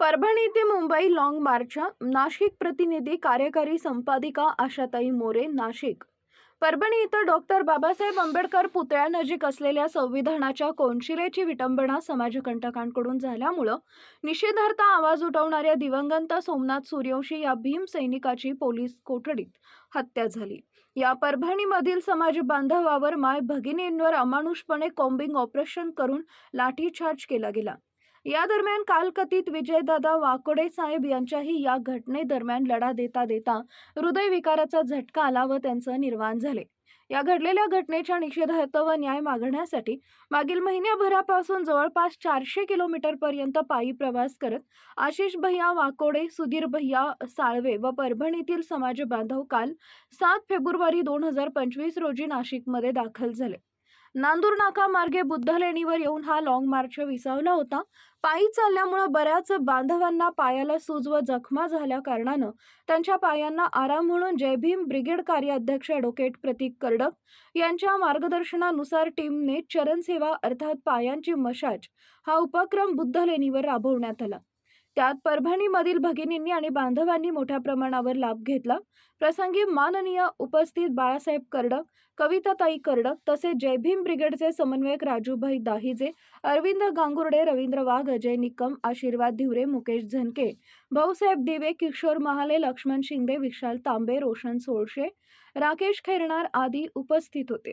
परभणी ते Mumbai long march Nashik प्रतिनिधी कार्यकारी संपादिका आशाताई मोरे नाशिक. परभणी इथं डॉक्टर बाबासाहेब आंबेडकर पुतळ्यानजीक असलेल्या संविधानाच्या कोनशिलेची विटंबना समाजकंटकांकडून झाल्यामुळं निषेधार्थ आवाज उठवणाऱ्या दिवंगत सोमनाथ सूर्यवंशी या भीम सैनिकाची पोलीस कोठडीत हत्या झाली. या परभणीमधील समाज बांधवावर माय भगिनींवर अमानुषपणे कॉम्बिंग ऑपरेशन करून लाठीचार्ज केला गेला. या दरम्यान कालकथित विजयदादा वाकोडे साहेब यांच्याही या घटनेदरम्यान लढा देता देता हृदयविकाराचा झटका आला व त्यांचं निर्वाण झाले. या घडलेल्या घटनेच्या निषेधार्थ व न्याय मागण्यासाठी मागील महिन्याभरापासून जवळपास चारशे किलोमीटर पर्यंत पायी प्रवास करत आशिष भैया वाकोडे सुधीर भैया साळवे व परभणीतील समाज बांधव काल सात फेब्रुवारी दोन हजार पंचवीस रोजी नाशिकमध्ये दाखल झाले. नांदूर नाका मार्गे बुद्धलेणीवर येऊन हा लाँग मार्च विसावला होता. पायी चालल्यामुळं बऱ्याच बांधवांना पायाला सूज व जखमा झाल्या कारणानं त्यांच्या पायांना आराम म्हणून जय भीम ब्रिगेड कार्याध्यक्ष ॲडव्होकेट प्रतीक कर्डक यांच्या मार्गदर्शनानुसार टीमने चरणसेवा अर्थात पायांची मशाज हा उपक्रम बुद्ध लेणीवर राबवण्यात आला. त्यात परभणीमधील भगिनींनी आणि बांधवांनी मोठ्या प्रमाणावर लाभ घेतला. प्रसंगी माननीय उपस्थित बाळासाहेब कर्डक कविताताई कर्डक तसेच जय भीम ब्रिगेडचे समन्वयक राजूभाई दाहिजे अरविंद गांगुर्डे रवींद्र वाघ अजय निकम आशीर्वाद धिवरे मुकेश झनके भाऊसाहेब दिवे किशोर महाले लक्ष्मण शिंदे विशाल तांबे रोशन सोळशे राकेश खैरणार आदी उपस्थित होते.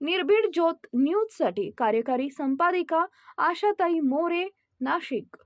निर्भीड ज्योत न्यूजसाठी कार्यकारी संपादिका आशाताई मोरे नाशिक.